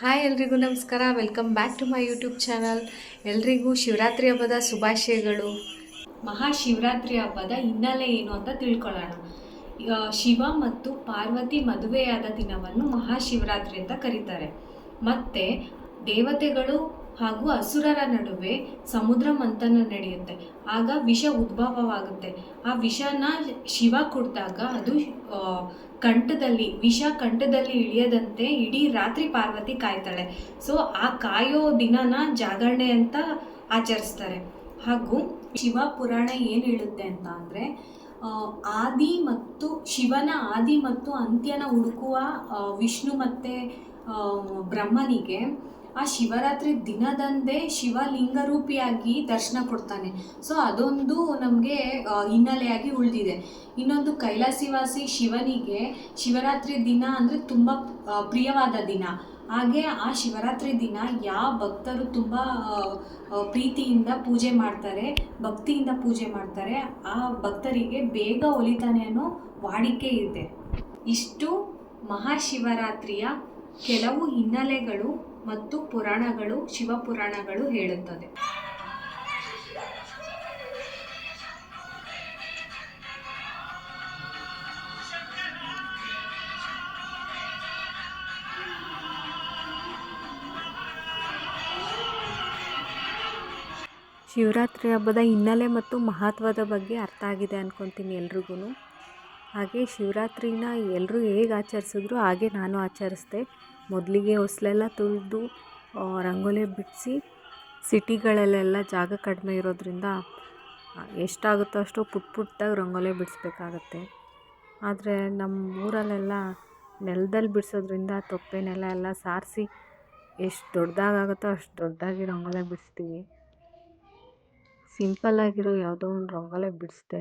Hi ಎಲ್ರಿಗೂ ನಮಸ್ಕಾರ. Welcome back to my YouTube channel ಎಲ್ರಿಗೂ ಶಿವರಾತ್ರಿ ಹಬ್ಬದ ಶುಭಾಶಯಗಳು. ಮಹಾಶಿವರಾತ್ರಿ ಹಬ್ಬದ ಹಿನ್ನೆಲೆ ಏನು ಅಂತ ತಿಳ್ಕೊಳ್ಳೋಣ. ಶಿವ ಮತ್ತು ಪಾರ್ವತಿ ಮದುವೆಯಾದ ದಿನವನ್ನು ಮಹಾಶಿವರಾತ್ರಿ ಅಂತ ಕರೀತಾರೆ. ಮತ್ತೆ ದೇವತೆಗಳು ಹಾಗೂ ಅಸುರರ ನಡುವೆ ಸಮುದ್ರ ಮಂಥನ ನಡೆಯುತ್ತೆ. ಆಗ ವಿಷ ಉದ್ಭವವಾಗುತ್ತೆ. ಆ ವಿಷನ ಶಿವ ಕುಡಿದಾಗ ಅದು ಕಂಠದಲ್ಲಿ, ವಿಷ ಕಂಠದಲ್ಲಿ ಇಳಿಯದಂತೆ ಇಡೀ ರಾತ್ರಿ ಪಾರ್ವತಿ ಕಾಯ್ತಾಳೆ. ಸೊ ಆ ಕಾಯೋ ದಿನನ ಜಾಗರಣೆ ಅಂತ ಆಚರಿಸ್ತಾರೆ. ಹಾಗೂ ಶಿವ ಪುರಾಣ ಏನು ಹೇಳುತ್ತೆ ಅಂತ ಅಂದರೆ ಆದಿ ಮತ್ತು ಶಿವನ ಆದಿ ಮತ್ತು ಅಂತ್ಯನ ಹುಡುಕುವ ವಿಷ್ಣು ಮತ್ತು ಬ್ರಹ್ಮನಿಗೆ ಆ ಶಿವರಾತ್ರಿ ದಿನದಂದೇ ಶಿವಲಿಂಗ ರೂಪಿಯಾಗಿ ದರ್ಶನ ಕೊಡ್ತಾನೆ. ಸೊ ಅದೊಂದು ನಮಗೆ ಹಿನ್ನೆಲೆಯಾಗಿ ಉಳಿದಿದೆ. ಇನ್ನೊಂದು ಕೈಲಾಸಿವಾಸಿ ಶಿವನಿಗೆ ಶಿವರಾತ್ರಿ ದಿನ ಅಂದರೆ ತುಂಬ ಪ್ರಿಯವಾದ ದಿನ. ಹಾಗೆ ಆ ಶಿವರಾತ್ರಿ ದಿನ ಯಾವ ಭಕ್ತರು ತುಂಬ ಪ್ರೀತಿಯಿಂದ ಪೂಜೆ ಮಾಡ್ತಾರೆ, ಭಕ್ತಿಯಿಂದ ಪೂಜೆ ಮಾಡ್ತಾರೆ, ಆ ಭಕ್ತರಿಗೆ ಬೇಗ ಒಲಿತಾನೆ ಅನ್ನೋ ವಾಡಿಕೆ ಇದೆ. ಇಷ್ಟು ಮಹಾಶಿವರಾತ್ರಿಯ ಕೆಲವು ಹಿನ್ನೆಲೆಗಳು ಮತ್ತು ಪುರಾಣಗಳು ಶಿವಪುರಾಣಗಳು ಹೇಳುತ್ತದೆ. ಶಿವರಾತ್ರಿ ಹಬ್ಬದ ಹಿನ್ನೆಲೆ ಮತ್ತು ಮಹತ್ವದ ಬಗ್ಗೆ ಅರ್ಥ ಆಗಿದೆ ಅಂದ್ಕೊತೀನಿ ಎಲ್ರಿಗೂ ಹಾಗೆ ಶಿವರಾತ್ರಿನ ಎಲ್ಲರೂ ಹೇಗೆ ಆಚರಿಸಿದ್ರು ಹಾಗೆ ನಾನು ಆಚರಿಸ್ದೆ. ಮೊದಲಿಗೆ ಹೊಸ್ಲೆಲ್ಲ ತುಳಿದು ರಂಗೋಲಿ ಬಿಡಿಸಿ ಸಿಟಿಗಳಲ್ಲೆಲ್ಲ ಜಾಗ ಕಡಿಮೆ ಇರೋದ್ರಿಂದ ಎಷ್ಟಾಗುತ್ತೋ ಅಷ್ಟು ಪುಟ್ ಪುಟ್ಟಾಗಿ ರಂಗೋಲಿ ಬಿಡಿಸ್ಬೇಕಾಗತ್ತೆ. ಆದರೆ ನಮ್ಮ ಊರಲ್ಲೆಲ್ಲ ನೆಲದಲ್ಲಿ ಬಿಡಿಸೋದ್ರಿಂದ ತೊಪ್ಪೆ ನೆಲ ಎಲ್ಲ ಸಾರಿಸಿ ಎಷ್ಟು ದೊಡ್ಡದಾಗುತ್ತೋ ಅಷ್ಟು ದೊಡ್ಡದಾಗಿ ರಂಗೋಲಿ ಬಿಡಿಸ್ತೀವಿ. ಸಿಂಪಲ್ಲಾಗಿರೋ ಯಾವುದೋ ಒಂದು ರಂಗೋಲಿ ಬಿಡಿಸ್ದೆ.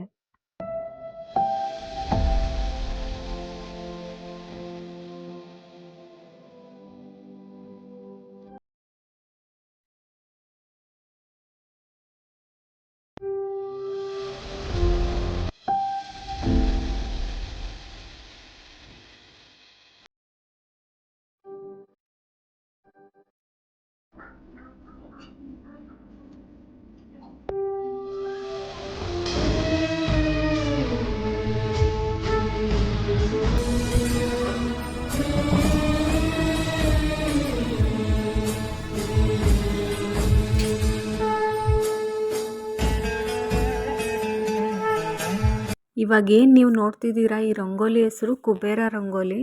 ಇವಾಗ ಏನು ನೀವು ನೋಡ್ತಿದ್ದೀರಾ? ಈ ರಂಗೋಲಿ ಹೆಸರು ಕುಬೇರ ರಂಗೋಲಿ.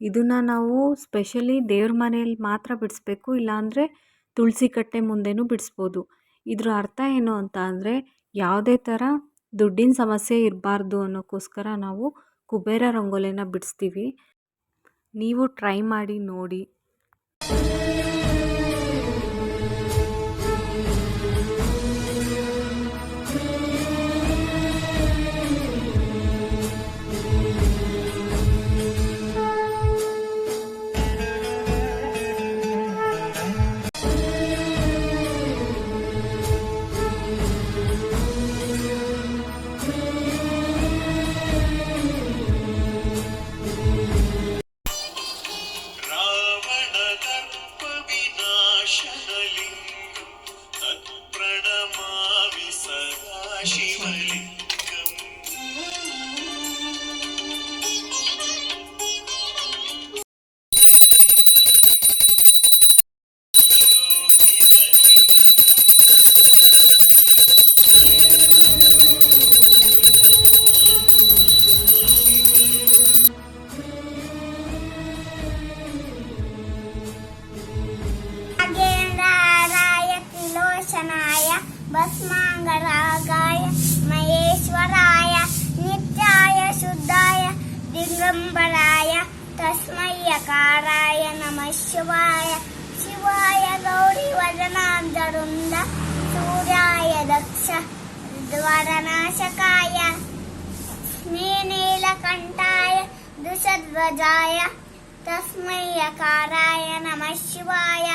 ಇದನ್ನು ನಾವು ಸ್ಪೆಷಲಿ ದೇವ್ರ ಮನೆಯಲ್ಲಿ ಮಾತ್ರ ಬಿಡಿಸ್ಬೇಕು, ಇಲ್ಲಾಂದರೆ ತುಳಸಿ ಕಟ್ಟೆ ಮುಂದೆನೂ ಬಿಡಿಸ್ಬೋದು. ಇದ್ರ ಅರ್ಥ ಏನು ಅಂತ ಅಂದರೆ, ಯಾವುದೇ ಥರ ದುಡ್ಡಿನ ಸಮಸ್ಯೆ ಇರಬಾರ್ದು ಅನ್ನೋಕ್ಕೋಸ್ಕರ ನಾವು ಕುಬೇರ ರಂಗೋಲಿನ ಬಿಡಿಸ್ತೀವಿ. ನೀವು ಟ್ರೈ ಮಾಡಿ ನೋಡಿ. Russia. భస్మాంగరాగాయ మహేశ్వరాయ నిత్యాయ శుద్ధాయ దిగంబరాయ తస్మయ్యకారాయ నమ శివాయ శివాయ గౌరీ వదనాంతరుంద సూర్యాయ దక్ష ద్వారనాశకాయ స్నేనీలకంఠాయ దుషధ్వజాయ తస్మయ్యకారాయ నమ శివాయ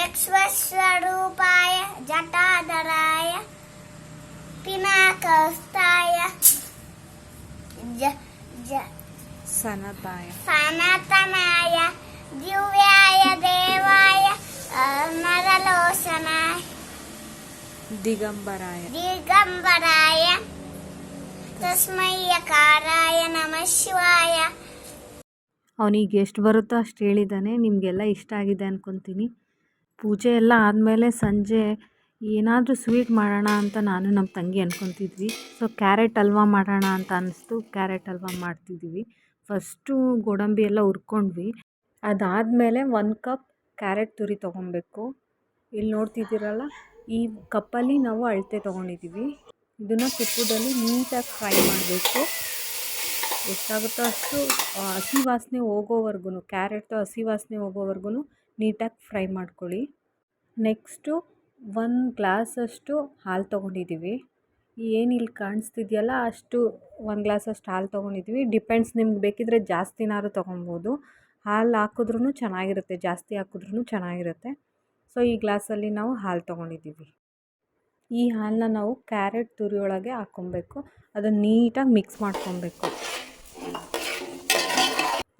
ಯಕ್ಷ್ವಸ್ವರೂಪಾಯ ಜಟಾಧರಾಯ ಪಿನಾಕಸ್ತಾಯ ಜ ಜ ಸನತಾಯ. ಸನತನಾಯ ದಿವ್ಯಾಯ ದೇವಾಯ ಮರಲೋಸನಾಯ. ದಿಗಂಬರಾಯ. ದಿಗಂಬರಾಯ ತಸ್ಮಯ್ಯ ಕಾರಾಯ ನಮ ಶಿವಾಯ. ಅವನಿಗೆ ಎಷ್ಟು ಬರುತ್ತೋ ಅಷ್ಟು ಹೇಳಿದ್ದಾನೆ ನಿಮಗೆಲ್ಲ ಇಷ್ಟ ಆಗಿದೆ ಅನ್ಕೊತೀನಿ. ಪೂಜೆ ಎಲ್ಲ ಆದಮೇಲೆ ಸಂಜೆ ಏನಾದರೂ ಸ್ವೀಟ್ ಮಾಡೋಣ ಅಂತ ನಾನು ನಮ್ಮ ತಂಗಿ ಅಂದ್ಕೊತಿದ್ವಿ ಸೊ ಕ್ಯಾರೆಟ್ ಹಲ್ವಾ ಮಾಡೋಣ ಅಂತ ಅನ್ನಿಸ್ತು ಕ್ಯಾರೆಟ್ ಹಲ್ವಾ ಮಾಡ್ತಿದ್ದೀವಿ. ಫಸ್ಟು ಗೋಡಂಬಿ ಎಲ್ಲ ಹುರ್ಕೊಂಡ್ವಿ. ಅದಾದಮೇಲೆ ಒಂದು ಕಪ್ ಕ್ಯಾರೆಟ್ ತುರಿ ತೊಗೊಬೇಕು ಇಲ್ಲಿ ನೋಡ್ತಿದ್ದೀರಲ್ಲ, ಈ ಕಪ್ಪಲ್ಲಿ ನಾವು ಅಳತೆ ತೊಗೊಂಡಿದ್ದೀವಿ. ಇದನ್ನು ತುಪ್ಪದಲ್ಲಿ ನೀಟಾಗಿ ಫ್ರೈ ಮಾಡಬೇಕು. ಎಷ್ಟಾಗುತ್ತೋ ಅಷ್ಟು ಹಸಿ ವಾಸನೆ ಹೋಗೋವರೆಗೂ ಕ್ಯಾರೆಟ್ ಹಸಿ ವಾಸನೆ ಹೋಗೋವರೆಗೂ ನೀಟಾಗಿ ಫ್ರೈ ಮಾಡ್ಕೊಳ್ಳಿ. ನೆಕ್ಸ್ಟು ಒಂದು ಗ್ಲಾಸಷ್ಟು ಹಾಲು ತೊಗೊಂಡಿದ್ದೀವಿ. ಏನು ಇಲ್ಲಿ ಕಾಣಿಸ್ತಿದೆಯಲ್ಲ ಅಷ್ಟು ಒಂದು ಗ್ಲಾಸಷ್ಟು ಹಾಲು ತೊಗೊಂಡಿದ್ದೀವಿ. ಡಿಪೆಂಡ್ಸ್ ನಿಮ್ಗೆ ಬೇಕಿದ್ರೆ ಜಾಸ್ತಿನಾದ್ರು ತೊಗೊಬೋದು. ಹಾಲು ಹಾಕಿದ್ರೂ ಚೆನ್ನಾಗಿರುತ್ತೆ, ಜಾಸ್ತಿ ಹಾಕಿದ್ರೂ ಚೆನ್ನಾಗಿರುತ್ತೆ. ಸೊ, ಈ ಗ್ಲಾಸಲ್ಲಿ ನಾವು ಹಾಲು ತೊಗೊಂಡಿದ್ದೀವಿ. ಈ ಹಾಲನ್ನ ನಾವು ಕ್ಯಾರೆಟ್ ತುರಿಯೊಳಗೆ ಹಾಕ್ಕೊಬೇಕು. ಅದನ್ನು ನೀಟಾಗಿ ಮಿಕ್ಸ್ ಮಾಡ್ಕೊಬೇಕು.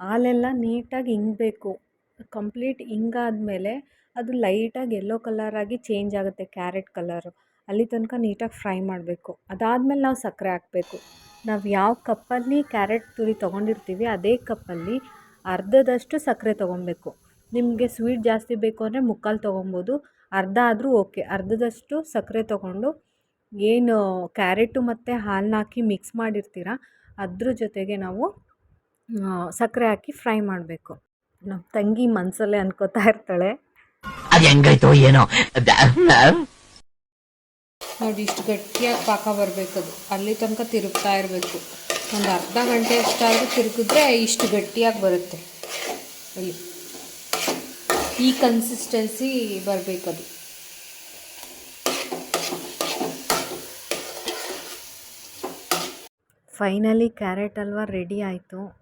ಹಾಲೆಲ್ಲ ನೀಟಾಗಿ ಹಿಂಗಬೇಕು ಕಂಪ್ಲೀಟ್ ಹಿಂಗಾದ್ಮೇಲೆ ಅದು ಲೈಟಾಗಿ ಯೆಲ್ಲೋ ಕಲರಾಗಿ ಚೇಂಜ್ ಆಗುತ್ತೆ ಕ್ಯಾರೆಟ್ ಕಲರು. ಅಲ್ಲಿ ತನಕ ನೀಟಾಗಿ ಫ್ರೈ ಮಾಡಬೇಕು. ಅದಾದಮೇಲೆ ನಾವು ಸಕ್ಕರೆ ಹಾಕಬೇಕು. ನಾವು ಯಾವ ಕಪ್ಪಲ್ಲಿ ಕ್ಯಾರೆಟ್ ತುರಿ ತೊಗೊಂಡಿರ್ತೀವಿ, ಅದೇ ಕಪ್ಪಲ್ಲಿ ಅರ್ಧದಷ್ಟು ಸಕ್ಕರೆ ತೊಗೊಬೇಕು. ನಿಮಗೆ ಸ್ವೀಟ್ ಜಾಸ್ತಿ ಬೇಕು ಅಂದರೆ ಮುಕ್ಕಾಲು ತೊಗೊಬೋದು. ಅರ್ಧ ಆದರೂ ಓಕೆ. ಅರ್ಧದಷ್ಟು ಸಕ್ಕರೆ ತೊಗೊಂಡು ಏನು ಕ್ಯಾರೆಟು ಮತ್ತು ಹಾಲನ್ನ ಹಾಕಿ ಮಿಕ್ಸ್ ಮಾಡಿರ್ತೀರ, ಅದ್ರ ಜೊತೆಗೆ ನಾವು ಸಕ್ಕರೆ ಹಾಕಿ ಫ್ರೈ ಮಾಡಬೇಕು. ನಮ್ಮ ತಂಗಿ ಮನಸಲ್ಲೇ ಅನ್ಕೋತಾ ಇರ್ತಾಳೆ. ಅದು ಹೆಂಗಾಯ್ತೋ ಏನೋ. ನೋಡಿ ಇಷ್ಟು ಗಟ್ಟಿಯಾಗಿ ಪಾಕ ಬರಬೇಕದು. ಅಲ್ಲಿ ತನಕ ತಿರುಗ್ತಾ ಇರಬೇಕು. ಒಂದು ಅರ್ಧ ಗಂಟೆ ಅಷ್ಟಾದರೂ ತಿರುಗಿದ್ರೆ ಇಷ್ಟು ಗಟ್ಟಿಯಾಗಿ ಬರುತ್ತೆ. ಇಲ್ಲಿ. ಈ ಕನ್ಸಿಸ್ಟೆನ್ಸಿ ಬರಬೇಕದು. ಫೈನಲಿ ಕ್ಯಾರೆಟ್ ಹಲ್ವಾ ರೆಡಿ ಆಯಿತು.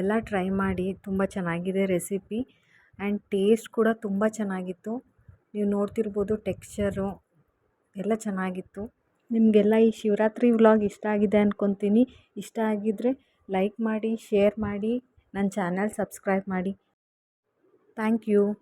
ಎಲ್ಲ ಟ್ರೈ ಮಾಡಿ, ತುಂಬ ಚೆನ್ನಾಗಿದೆ ರೆಸಿಪಿ. ಆ್ಯಂಡ್ ಟೇಸ್ಟ್ ಕೂಡ ತುಂಬ ಚೆನ್ನಾಗಿತ್ತು. ನೀವು ನೋಡ್ತಿರ್ಬೋದು ಟೆಕ್ಸ್ಚರು ಎಲ್ಲ ಚೆನ್ನಾಗಿತ್ತು. ನಿಮಗೆಲ್ಲ ಈ ಶಿವರಾತ್ರಿ ವ್ಲಾಗ್ ಇಷ್ಟ ಆಗಿದೆ ಅಂದ್ಕೊತೀನಿ ಇಷ್ಟ ಆಗಿದ್ದರೆ ಲೈಕ್ ಮಾಡಿ, ಶೇರ್ ಮಾಡಿ, ನನ್ನ ಚಾನಲ್ ಸಬ್ಸ್ಕ್ರೈಬ್ ಮಾಡಿ. Thank you.